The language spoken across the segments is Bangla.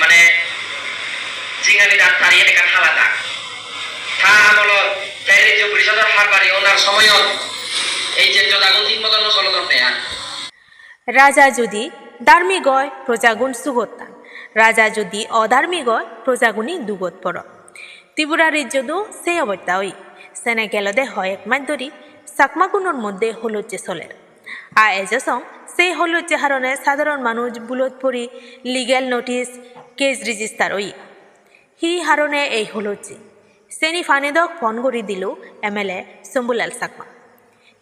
মানে রাজা যদি ধার্মিক হয় প্রজাগুণ সুগত্তান রাজা যদি অধার্মিক হয় প্রজাগুণী দুগত পর ত্রিপুরার যদু সেই অবস্থা হই সেনে গেলদে হয় এক চাকমাগুণর মধ্যে হলুজ্জে চলে। আর এজসং সেই হলুজ্জে হারণে সাধারণ মানুষ বুলত পরি লিগেল নোটিস কেস রেজিস্টার হই হি হারণে এই হলুজ্জে সেনি ফানেদক ফোন করে দিল M L A Shambhulal Chakma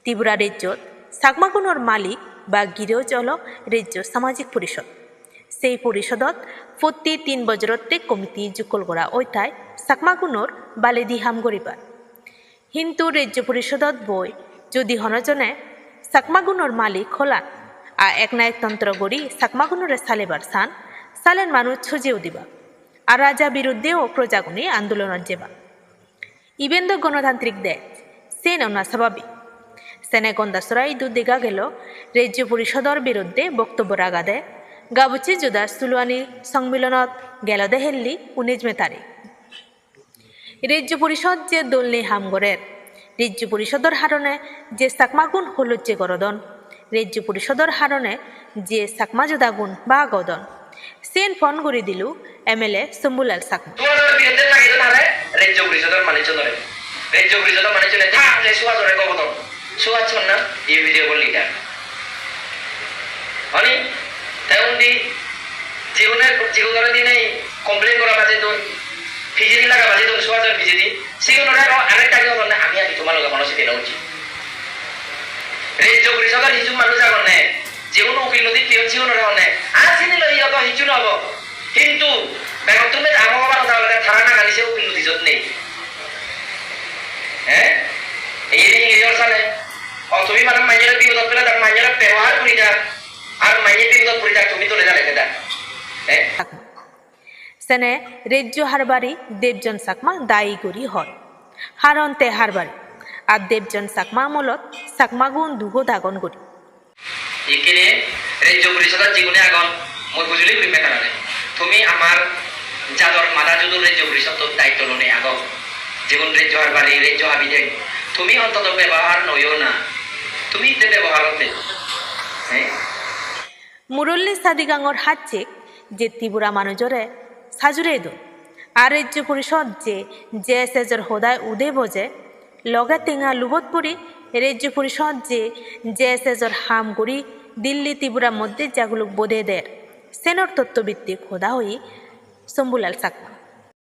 Tripura রাজ্যত চাকমাগুণৰ মালিক বা গিৰজল ৰাজ্য সামাজিক পৰিষদ সেই পৰিষদত প্ৰতি তিন বছৰতে কমিটি যুকল কৰা অধ্যায় চাকমাগুণৰ বালেদি হাম কৰিবা কিন্তু ৰাজ্য পৰিষদত বৈ যদি হনজনে চাকমাগুণৰ মালিক হলান আর এক না একতন্ত্র গড়ি চাকমাগুণরে সালেবার সান সালেন মানুষ ছজিও দিবা, আর রাজা বিরুদ্ধেও প্রজাগুণী আন্দোলনত যাবা ইবেন্দ গণতান্ত্রিক দেশ সে ননা স্বাভাবিক। সেনে গন্দাসরাই দু দিঘা গেল, রাজ্য পরিষদর বিরুদ্ধে বক্তব্য রাগা দে, গাবুচি জুদার সুলুয়ানি সম্মিলনত গেল দে হেল্লি উনিশ মে তারিখ। রাজ্য পরিষদ যে দল নেই হামগরের রাজ্য পরিষদর হারণে যে চাকমাগুণ হলুজ্জে গরদন রাজ্য পরিষদর হারণে যে চাকমা জোদাগুণ বা গদন, সেন ফোন করে দিলু এম এল এ শম্ভুলাল কেউ আমি দিন উচিত লই ইয়া তো হিজু নহব তুমি আমার বাবা তাহলে থানা না গালিছে উকিল নদী যত নেই। হ্যাঁ এই ইংরেজর সালে ও তুমি মানে মাইয়ের বিপদত পেলে তার মাইয়ের ব্যবহার করি যা আর দায়ী করি হয়। হারন্তে হারবারি আর দেবজন চাকমা আমলত চাকমাগুণ দুগো দাগন করি এইখিনি ৰাজ্য পৰিষদৰ যিকোনো আগন মই বুজিলে কৰিম কাৰণে তুমি আমাৰ যাদৰ মাদা যদুৰ ৰাজ্য পৰিষদৰ দায়িত্ব লনে আগত যিকোন ৰাজ্য হাৰবাৰী ৰাজ্য হাবিদে তুমি অন্তত ব্যৱহাৰ নয়ও না। তুমি তে ব্যৱহাৰতে হ্যাঁ মুরল্লি সাদিগাঙর হাত চেক যে ত্রিপুরা মানুষরে সাজুরে দো। আর রাজ্য পরিষদ যে যে সেজর হোদায় উদে বজে লগে টেঙা লুবত পরি রাজ্য পরিষদ যে যে সেজর হাম করি দিল্লি ত্রিপুরার মধ্যে যেগুলো বোধে দের সেনর তত্ত্বভিত্তিক হোদা হই শম্ভুলাল চাকমা।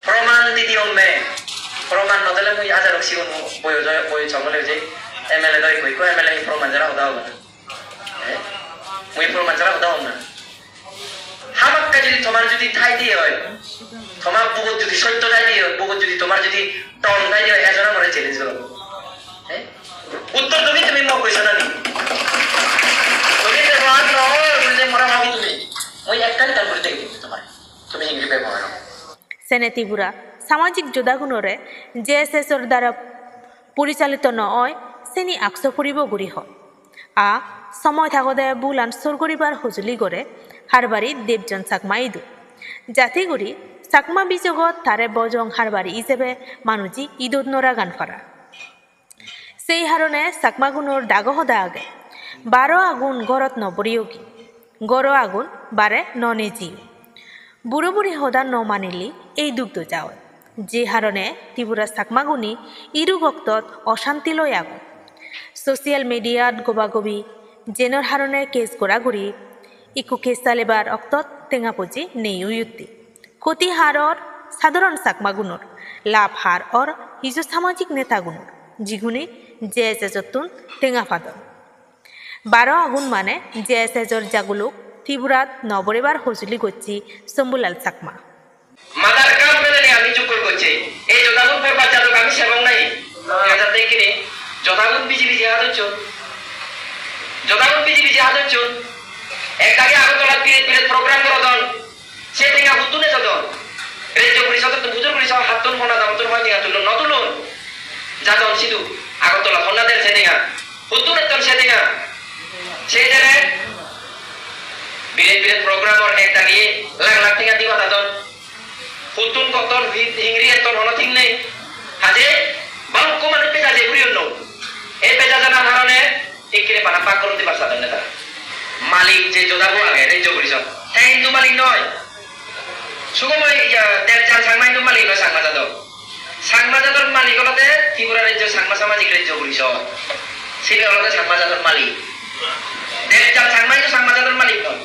প্ৰমাণ দি দিওঁ মে। প্ৰমাণ নদলে মই আজাৰক চিগুন বৈ বৈ চাবলৈ যে এম এল এ দই কৈ কৈ এম এল এ প্ৰমাণ জৰা সোধা হ'ব মই প্ৰমাণ জৰা সোধা হ'ম না। যদি তোমার যদি ঠাই দিয়ে হয়, তোমার বুকত যদি সত্য দিয়ে হয় বুকত যদি তোমার যদি টন ঠাই দিয়ে হয় এজনে মরে চ্যালেঞ্জ করব উত্তর তুমি তুমি মোক কৈছ না তুমি ব্যৱহাৰ নহয় ভাবি তুমি, মই একটাই কাম কৰি থাকিম তোমাৰ তুমি ইংলিছ ব্যৱহাৰ সেনে ত্রিপুরা সামাজিক যোদ্ধাগুণরে জে এস এসর দ্বারা পরিচালিত নয় সেনি আকস ফুরিব গুড়ি হয়। আ, সময় থাকতে বুল আনসর করিবার সজুলি করে হারবারি দেবজন চাকমা ইদু। জাতিগুড়ি চাকমা বিজগত তারে বজং হারবারি হিসেবে মানুষি ঈদত নরা গান ফারা। সেই হারণে চাকমাগুণর দাগহদা আগে। বারো আগুন গড়ত নবরিও কি গড় আগুন বারে ননে জিও বুড়ো বুড়ি হদা ন মানিলি এই দুগ্ধ যাও যে হারণে ত্রিপুরা চাকমাগুনি ইরু ভক্তত অশান্তি লৈ আগো। ছ'চিয়েল মিডিয়াত গবাগবি, জেনৰ হাৰণে কেছ গড়াগড়ি ইকু কেছ চালিবাৰ অক্তত নেই উয়ুতি ক্ষতি হাৰৰ সাধারণ চাকমাগুণৰ লাভ হার অর হিজু সামাজিক নেতাগুণৰ যিগুণে জে এছ এজতুন টেঙা ফাদন। বাৰ আগুন মানে জে এছ এজৰ জাগুলোক ত্রিপুরাত নবরেবার সজুলি গচ্ছি শম্ভুলাল চাকমা মাদার কাম পেলে আমি চুপ করে করছি এই যোধাগুন পর বাচ্চা লোক আমি সেবং নাই। এটা দেখিনি যোধাগুন বিজি বিজি হাত হচ্ছ। যোধাগুন বিজি বিজি হাত হচ্ছ। এক আগে আগরতলা পিরিত পিরিত প্রোগ্রাম করো দন সে টিঙ্গা হুতুনে যদন রাজ্য পরিষদ বুজুর পরিষদ হাতন ফোনা দাম তোর হয় টিঙ্গা তুলুন নতুলুন যাদন সিধু। আগরতলা ফোনা দেন সে টিঙ্গা হুতুনে তন সে টিঙ্গা সেই জায়গায় বিরেট বিরেট প্রোগ্রামর এক দাঁড়িয়ে লাখ লাখ টাকা দিবা তাদন হুতুন কতন হিংরি এতন হলো ঠিক নেই। হাজে, বালুক্য মানুষ পেজা যে ঘুরিয়ে নৌ এই পেজা জানার কারণে এখানে পানা পাক করতে পারছা না তারা মালিক যে যোদাবো আগে রাজ্য পরিষদ হ্যাঁ হিন্দু মালিক নয়। সুগময় চাল, সাংমা, হিন্দু মালিক নয়, সাংমা যাদব। সাংমা যাদব মালিক হলতে ত্রিপুরা রাজ্য সাংমা সামাজিক রাজ্য পরিষদ সিলে হলতে সাংমা যাদব মালিক। চাল, সাংমা হিন্দু সাংমা যাদব মালিক নয়।